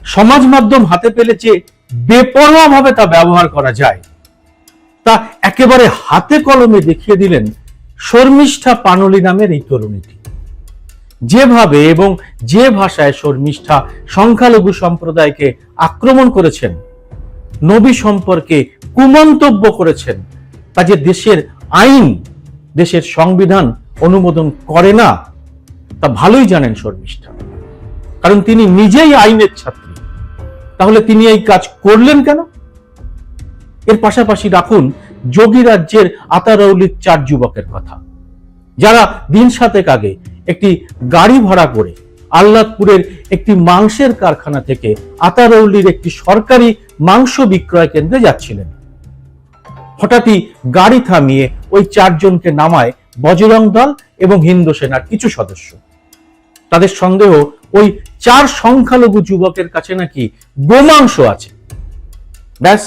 সমাজ মাধ্যম হাতে পেলে যে বেপরোয়া ভাবে তা ব্যবহার করা যায়, তা একেবারে হাতে কলমে দেখিয়ে দিলেন শর্মিষ্ঠা পানলি নামের এই তরুণীটি। যেভাবে এবং যে ভাষায় শর্মিষ্ঠা সংখ্যালঘু সম্প্রদায়কে আক্রমণ করেছেন, নবী সম্পর্কে কুমন্তব্য করেছেন, তা যে দেশের আইন, দেশের সংবিধান অনুমোদন করে না, তা ভালোই জানেন শর্মিষ্ঠা। কারণ তিনি নিজেই আইনের ছাত্রী। তাহলে তিনি এই কাজ করলেন কেন? এর পাশাপাশি রাখুন, যোগী রাজ্যের আতারৌলির চার যুবকের কথা। যারা দিন সাতেক আগে একটি গাড়ি ভাড়া করে আহ্লাদপুরের একটি মাংসের কারখানা থেকে আতারৌলির একটি সরকারি মাংস বিক্রয় কেন্দ্রে যাচ্ছিলেন। হঠাৎই গাড়ি থামিয়ে ওই চারজনকে নামায় বজরং দল এবং হিন্দু সেনার কিছু সদস্য। তাদের সন্দেহ ওই চার সংখ্যালঘু যুবকের কাছে নাকি গোমাংস আছে। ব্যাস,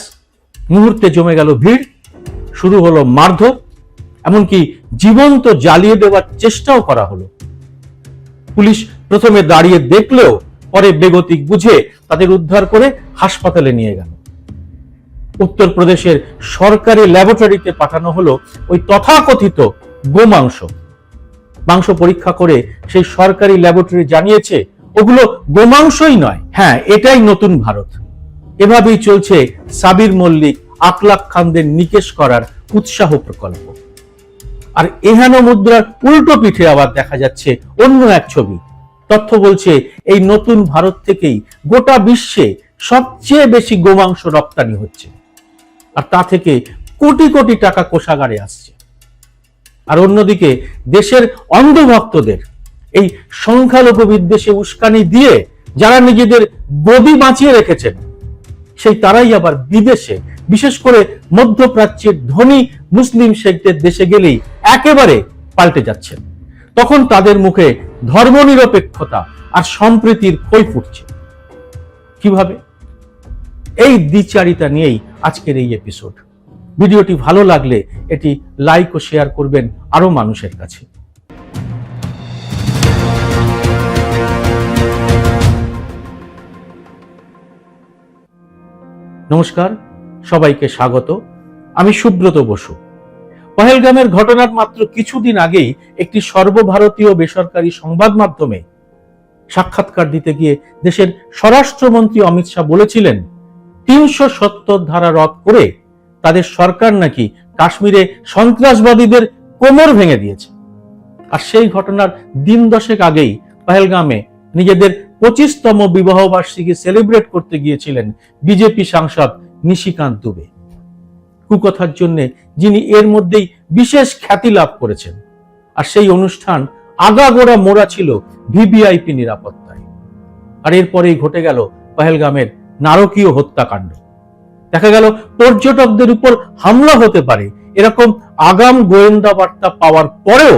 মুহূর্তে জমে গেল ভিড়, শুরু হলো মারধর, এমনকি জীবন্ত জ্বালিয়ে দেওয়ার চেষ্টাও করা হলো। পুলিশ প্রথমে দাঁড়িয়ে দেখলেও পরে বেগতিক বুঝে তাদের উদ্ধার করে হাসপাতালে নিয়ে গেল। উত্তরপ্রদেশের সরকারি ল্যাবরেটরিতে পাঠানো হলো ওই তথাকথিত গোমাংস। মাংস পরীক্ষা করে সেই সরকারি ল্যাবরেটরি জানিয়েছে ওগুলো গোমাংসই নয়। হ্যাঁ এটাই নতুন ভারত। এভাবেই চলছে সাবির মল্লিক আকলাক খানদের নিকেশ করার উৎসাহ প্রকল্প। আর এহেন মুদ্রার উল্টো পিঠে আবার দেখা যাচ্ছে অন্য এক ছবি। তথ্য বলছে, এই নতুন ভারত থেকেই গোটা বিশ্বে সবচেয়ে বেশি গোমাংস রপ্তানি হচ্ছে। আর তা থেকে কোটি কোটি টাকা কোষাগারে আসছে। আর অন্যদিকে দেশের অন্ধভক্তদের এই সংখ্যালঘু বিদ্বেষে উস্কানি দিয়ে যারা নিজেদের গদি বাঁচিয়ে রেখেছেন, সেই তারাই আবার বিদেশে। বিশেষ করে মধ্যপ্রাচ্যের ধনী মুসলিম শেখদের দেশে গেলেই একেবারে পাল্টে যাচ্ছেন। তখন তাদের মুখে ধর্মনিরপেক্ষতা আর সম্প্রীতির খই ফুটছে। কীভাবে? এই দ্বিচারিতা নিয়েই আজকের এই এপিসোড ভিডিওটি ভালো লাগলে এটি লাইক ও শেয়ার করবেন আরও মানুষের কাছে। নমস্কার, সবাইকে স্বাগত। আমি সুব্রত বসু। পহেলগামের ঘটনার মাত্র কিছুদিন আগেই একটি সর্বভারতীয় বেসরকারি সংবাদ মাধ্যমে সাক্ষাৎকার দিতে গিয়ে দেশের স্বরাষ্ট্রমন্ত্রী অমিত শাহ বলেছিলেন, তিনশো সত্তর ধারা রদ করে তাদের সরকার নাকি কাশ্মীরে সন্ত্রাসবাদীদের কোমর ভেঙে দিয়েছে। আর সেই ঘটনার দিন দশেক আগেই পহেলগামে নিজেদের পঁচিশতম বিবাহ বার্ষিকী সেলিব্রেট করতে গিয়েছিলেন বিজেপি সাংসদ নিশিকান্ত দুবে। কুকথার জন্য যিনি এর মধ্যেই বিশেষ খ্যাতি লাভ করেছেন। আর সেই অনুষ্ঠান আগাগোড়া মোড়া ছিল ভিভিআইপি নিরাপত্তায়। আর এরপরেই ঘটে গেল পহেলগামের নারকীয় হত্যাকাণ্ড। দেখা গেল পর্যটকদের উপর হামলা হতে পারে, এরকম আগাম গোয়েন্দা বার্তা পাওয়ার পরেও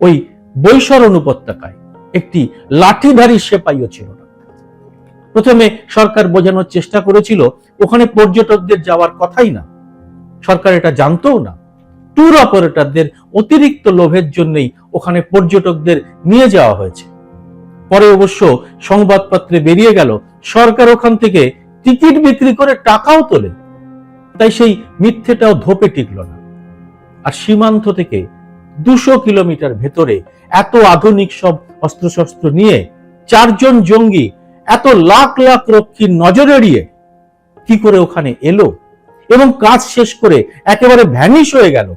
ওই বৈশরণ উপত্যকায় একটি লাঠিধারী সেপাইও ছিল না। প্রথমে সরকার বোঝানোর চেষ্টা করেছিল, ওখানে পর্যটকদের যাওয়ার কথাই না। সরকার এটা জানতও না। ট্যুর অপারেটরদের অতিরিক্ত লোভের জন্যই ওখানে পর্যটকদের নিয়ে যাওয়া হয়েছে। পরে অবশ্য সংবাদপত্রে বেরিয়ে গেল, সরকার ওখান থেকে টিকিট বিক্রি করে টাকাও তোলে। তাই সেই মিথ্যেটাও ধোপে টিকল না। আর সীমান্ত থেকে দুশো কিলোমিটার ভেতরে এত আধুনিক সব অস্ত্রশস্ত্র নিয়ে চারজন জঙ্গি এত লাখ লাখ রক্ষীর নজর এড়িয়ে কি করে ওখানে এলো এবং কাজ শেষ করে একেবারে ভ্যানিশ হয়ে গেল,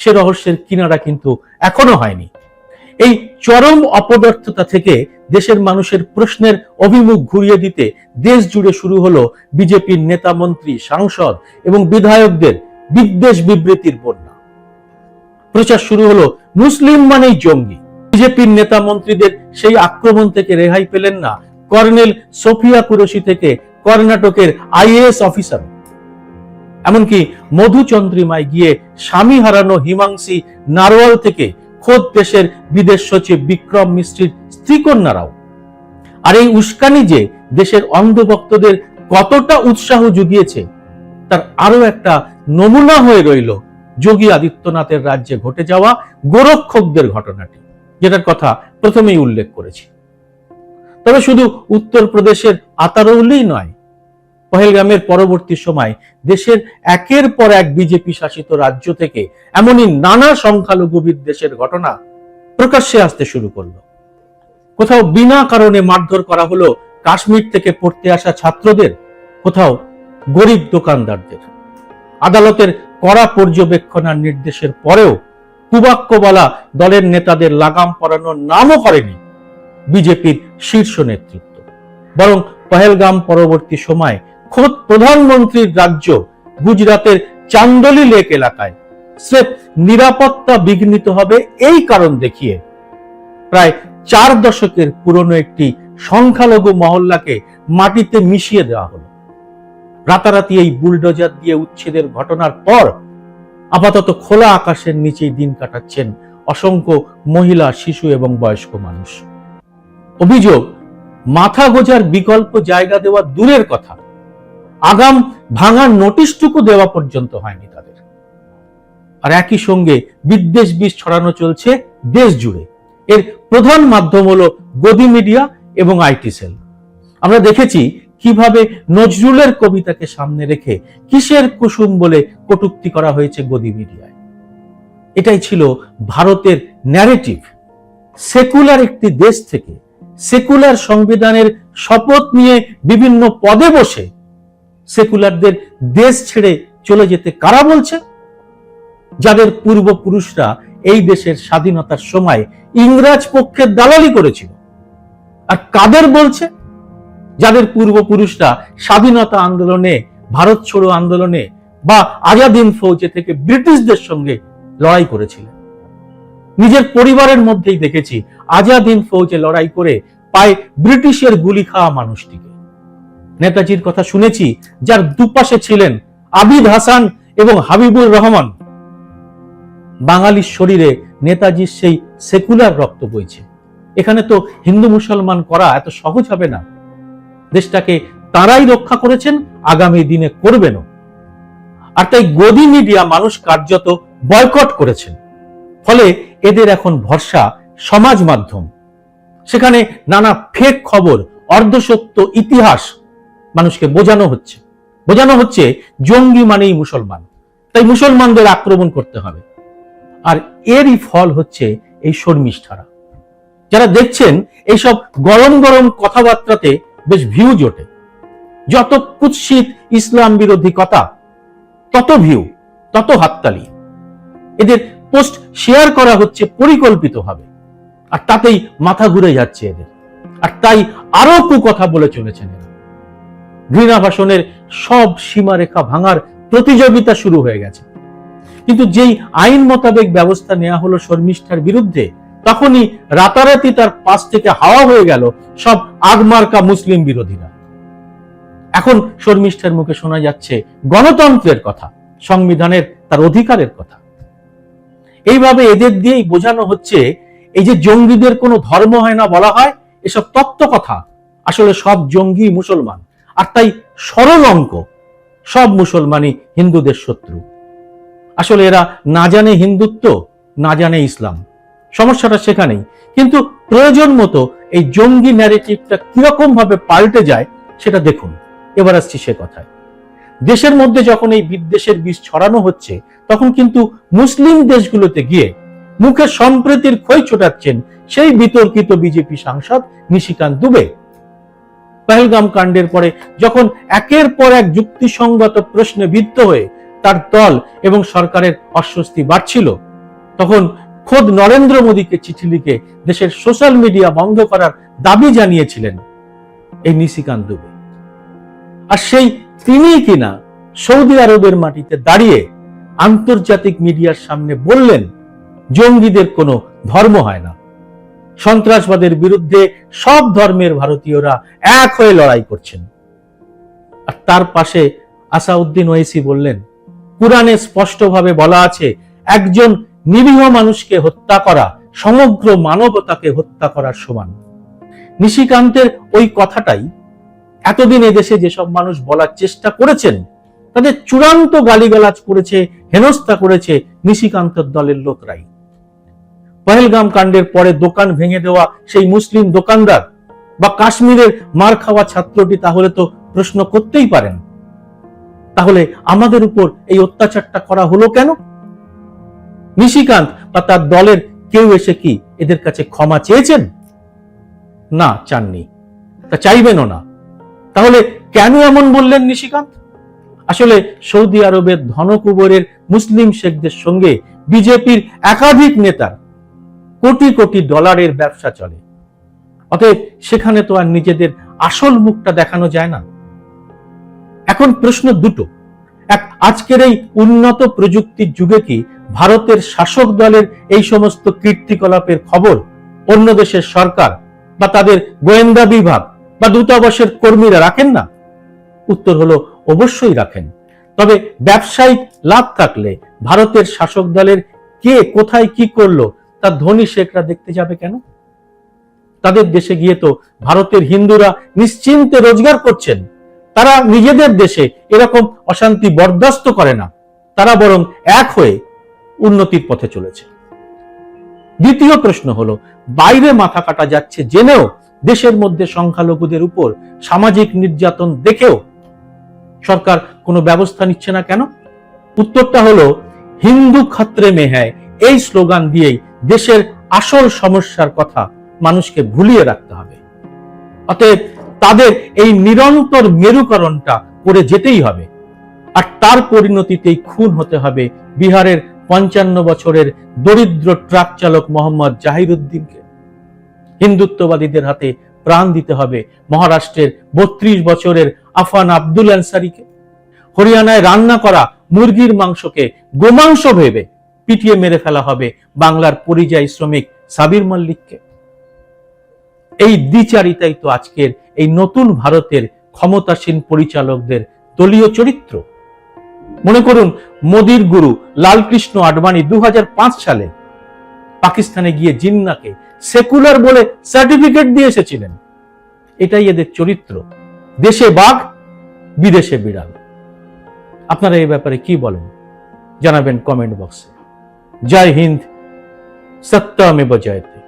সে রহস্যের কিনারা কিন্তু এখনও হয়নি। এই চরম অপদার্থতা থেকে দেশের মানুষের প্রশ্নের অভিমুখ ঘুরিয়ে দিতে দেশ জুড়ে শুরু হলো বিজেপির নেতা মন্ত্রী, সাংসদ এবং বিধায়কদের বিদ্বেষ বিবৃতির বন্যা। প্রচার শুরু হলো মুসলিম মানেই জঙ্গি। বিজেপির নেতা মন্ত্রীদের সেই আক্রমণ থেকে রেহাই পেলেন না কর্নেল সোফিয়া কুরশি থেকে কর্ণাটকের আইএএস অফিসার। এমনকি মধুচন্দ্রিমায় গিয়ে স্বামী হারানো হিমাংশী নারওয়াল থেকে খোদ দেশের বিদেশ সচিব বিক্রম মিস্ত্রির স্ত্রীকন্যারাও। আর এই উস্কানি যে দেশের অন্ধভক্তদের কতটা উৎসাহ জুগিয়েছে, তার আরও একটা নমুনা হয়ে রইল যোগী আদিত্যনাথের রাজ্যে ঘটে যাওয়া গোরক্ষকদের ঘটনাটি, যেটার কথা প্রথমেই উল্লেখ করেছি। তবে শুধু উত্তরপ্রদেশের আতারৌলেই নয়, পহেলগামের পরবর্তী সময় দেশের একের পর এক বিজেপি শাসিত রাজ্য থেকে এমনই নানা সংখ্যালঘু বিদ্বেষের ঘটনা প্রকাশ্যে আসতে শুরু করল। কোথাও বিনা কারণে মারধর করা হলো কাশ্মীর থেকে পড়তে আসা ছাত্রদের, কোথাও গরিব দোকানদারদের। আদালতের কড়া পর্যবেক্ষণ আর নির্দেশের পরেও কুবাক্যবালা দলের নেতাদের লাগাম পরানোর নামও করেনি বিজেপির শীর্ষ নেতৃত্ব। বরং পহেলগাম পরবর্তী সময় খোদ প্রধানমন্ত্রীর রাজ্য গুজরাতের চান্দলি লেক এলাকায় স্রেফ নিরাপত্তা বিঘ্নিত হবে এই কারণ দেখিয়ে প্রায় চার দশকের পুরনো একটি সংখ্যালঘু মহল্লাকে মাটিতে মিশিয়ে দেওয়া হলো। রাতারাতি এই বুলডোজার দিয়ে উচ্ছেদের ঘটনার পর আপাতত খোলা আকাশের নিচেই দিন কাটাচ্ছেন অসংখ্য মহিলা, শিশু এবং বয়স্ক মানুষ। অভিযোগ, মাথা গোজার বিকল্প জায়গা দেওয়া দূরের কথা। আগাম ভাঙার নোটিশটুকু দেওয়া পর্যন্ত হয়নি তাদের। আর একই সঙ্গে বিদ্বেষ বিষ ছড়ানো চলছে দেশ জুড়ে এর প্রধান মাধ্যম হলো গদি মিডিয়া এবং আইটি সেল। আমরা দেখেছি কীভাবে নজরুলের কবিতাকে সামনে রেখে কিসের কুসুম বলে কটুক্তি করা হয়েছে গদি মিডিয়ায়? এটাই ছিল ভারতের ন্যারেটিভ সেকুলার একটি দেশ থেকে সেকুলার সংবিধানের শপথ নিয়ে বিভিন্ন পদে বসে সেকুলারদের দেশ ছেড়ে চলে যেতে কারা বলছে? যাদের পূর্বপুরুষরা এই দেশের স্বাধীনতার সময় ইংরাজ পক্ষের দালালি করেছিল। আর কাদের বলছে? পূর্বপুরুষরা স্বাধীনতা আন্দোলনে, ভারত ছাড়ো আন্দোলনে বা আজাদিন ফৌজে থেকে ব্রিটিশদের সঙ্গে লড়াই করেছিলেন। নিজের পরিবারের মধ্যেই দেখেছি আজাদিন ফৌজে লড়াই করে পায় ব্রিটিশের গুলি খাওয়া মানুষটিকে। নেতাজির কথা শুনেছি, যার দুপাশে ছিলেন আবিদ হাসান এবং হাবিবুর রহমান। বাঙালির শরীরে নেতাজির সেই সেকুলার রক্ত বইছে। এখানে তো হিন্দু মুসলমান করা এত সহজ হবে না। দেশটাকে তারাই রক্ষা করেছেন, আগামী দিনে করবেনও। আর তাই গদি মিডিয়া মানুষ কার্যত বয়কট করেছেন। ফলে এদের এখন ভরসা সমাজ মাধ্যম। সেখানে নানা ফেক খবর, অর্ধসত্য ইতিহাস মানুষকে বোঝানো হচ্ছে। বোঝানো হচ্ছে জঙ্গি মানেই মুসলমান। তাই মুসলমানদের আক্রমণ করতে হবে। আর এরই ফল হচ্ছে এই শর্মিষ্ঠারা। যারা দেখছেন এইসব গরম গরম কথাবার্তাতে বেশ ভিউ জোটে। যত কুৎসিত ইসলাম বিরোধী কথা, তত ভিউ তত হাততালি। এদের পোস্ট শেয়ার করা হচ্ছে পরিকল্পিতভাবে। আর তাতেই মাথা ঘুরে যাচ্ছে এদের। আর তাই আরও কথা বলে চলেছেন এরা। ঘৃণা ভাষণের সব সীমারেখা ভাঙার প্রতিযোগিতা শুরু হয়ে গেছে। কিন্তু যেই আইন মোতাবেক ব্যবস্থা নেওয়া হলো শর্মিষ্ঠার বিরুদ্ধে তখনই রাতারাতি তার পাশ থেকে হাওয়া হয়ে গেল সব আগমার্কা মুসলিম বিরোধীরা। এখন শর্মিষ্ঠার মুখে শোনা যাচ্ছে গণতন্ত্রের কথা, সংবিধানের তার অধিকারের কথা। এইভাবে এদের দিয়েই বোঝানো হচ্ছে, এই যে জঙ্গিদের কোনো ধর্ম হয় না বলা হয়, এসব তত্ত্ব কথা। আসলে সব জঙ্গি মুসলমান, আর তাই সরল অঙ্ক, সব মুসলমানই হিন্দুদের শত্রু। আসলে এরা না জানে হিন্দুত্ব, না জানে ইসলাম। সমস্যাটা সেখানেই। কিন্তু প্রয়োজন মতো এই জঙ্গি ন্যারেটিভটা কীরকম ভাবে পাল্টে যায়, সেটা দেখুন। এবার আসছি সে কথায়। দেশের মধ্যে যখন এই বিদ্বেষের বীজ ছড়ানো হচ্ছে, তখন কিন্তু মুসলিম দেশগুলোতে গিয়ে মুখে সম্প্রীতির খই ছোটাচ্ছেন সেই বিতর্কিত বিজেপি সাংসদ নিশিকান্ত দুবে। পহেলগাম কাণ্ডের পরে যখন একের পর এক যুক্তিসঙ্গত প্রশ্নে বিদ্ধ হয়ে তার দল এবং সরকারের অস্বস্তি বাড়ছিল, তখন খোদ নরেন্দ্র মোদীকে চিঠি লিখে দেশের সোশ্যাল মিডিয়া বন্ধ করার দাবি জানিয়েছিলেন এই নিশিকান্ত দুবে। আর সেই তিনিই কিনা সৌদি আরবের মাটিতে দাঁড়িয়ে আন্তর্জাতিক মিডিয়ার সামনে বললেন, জঙ্গিদের কোনো ধর্ম হয় না। সন্ত্রাসবাদের বিরুদ্ধে সব ধর্মের ভারতীয়রা এক হয়ে লড়াই করছেন। আর তার পাশে আসাউদ্দিন ওয়েসি বললেন, কোরআনে স্পষ্টভাবে বলা আছে, একজন নিরীহ মানুষকে হত্যা করা, সমগ্র মানবতাকে হত্যা করার সমান। নিশিকান্তের ওই কথাটাই এতদিন এদেশে যেসব মানুষ বলার চেষ্টা করেছেন, তাদের চূড়ান্ত গালিগালাজ করেছে, হেনস্থা করেছে নিশিকান্তর দলের লোকরাই। পহেলগাম কাণ্ডের পরে দোকান ভেঙে দেওয়া সেই মুসলিম দোকানদার বা কাশ্মীরের মার খাওয়া ছাত্রটি তাহলে তো প্রশ্ন করতেই পারেন। তাহলে আমাদের উপর এই অত্যাচারটা করা হলো কেন? নিশিকান্ত বা তার দলের কেউ এসে কি এদের কাছে ক্ষমা চেয়েছেন? না, চাননি। তা চাইবেনও না। তাহলে কেন এমন বললেন নিশিকান্ত? আসলে সৌদি আরবের ধনকুবরের মুসলিম শেখদের সঙ্গে বিজেপির একাধিক নেতার কোটি কোটি ডলারের ব্যবসা চলে। অতএব সেখানে তো আর নিজেদের আসল মুখটা দেখানো যায় না। এখন প্রশ্ন দুটো। এক আজকের এই উন্নত প্রযুক্তির যুগে কি ভারতের শাসক দলের এই সমস্ত কীর্তিকলাপের খবর অন্য দেশের সরকার বা তাদের গোয়েন্দা বিভাগ বা দূতাবাসের কর্মীরা রাখেন না? উত্তর হলো, অবশ্যই রাখেন। তবে ব্যবসায়িক লাভ থাকলে ভারতের শাসক দলের কে কোথায় কি করল তা ধনী শেখরা দেখতে যাবে কেন? তাদের দেশে গিয়ে তো ভারতের হিন্দুরা নিশ্চিন্তে রোজগার করছেন। তারা নিজেদের দেশে এরকম অশান্তি বরদাস্ত করে না। তারা বরং এক হয়ে উন্নতির পথে চলেছে। দ্বিতীয় প্রশ্ন হলো, বাইরে মাথা কাটা যাচ্ছে জেনেও দেশের মধ্যে সংখ্যালঘুদের উপর সামাজিক নির্যাতন দেখেও সরকার কোনো ব্যবস্থা নিচ্ছে না কেন? উত্তরটা হলো, হিন্দু খাত্রে মেহায় এই স্লোগান দিয়েই দেশের আসল সমস্যার কথা মানুষকে ভুলিয়ে রাখতে হবে। অতএব তাদের এই নিরন্তর মেরুকরণটা করে যেতেই হবে। আর তার পরিণতিতেই খুন হতে হবে বিহারের পঞ্চান্ন বছরের দরিদ্র ট্রাক চালক মোহাম্মদ জাহিরুদ্দিনকে। হিন্দুত্ববাদীদের হাতে প্রাণ দিতে হবে মহারাষ্ট্রের বত্রিশ বছরের আফান আব্দুল আনসারিকে। হরিয়ানায় রান্না করা মুরগির মাংসকে গোমাংস ভেবে পিটিয়ে মেরে ফেলা হবে বাংলার পরিযায়ী শ্রমিক সাবির মল্লিককে। এই দ্বিচারিতাই তো আজকের এই নতুন ভারতের ক্ষমতাসীন পরিচালকদের দলীয় চরিত্র। মনে করুন, মোদির গুরু লালকৃষ্ণ আডবাণী দু হাজার পাঁচ সালে পাকিস্তানে গিয়ে জিন্নাকে সেকুলার বলে সার্টিফিকেট দিয়ে এসেছিলেন। এটাই এদের চরিত্র। দেশে বাঘ, বিদেশে বিড়াল। আপনারা এই ব্যাপারে কি বলেন? জানাবেন কমেন্ট বক্সে। জয় হিন্দ সত্যমেব জয়তে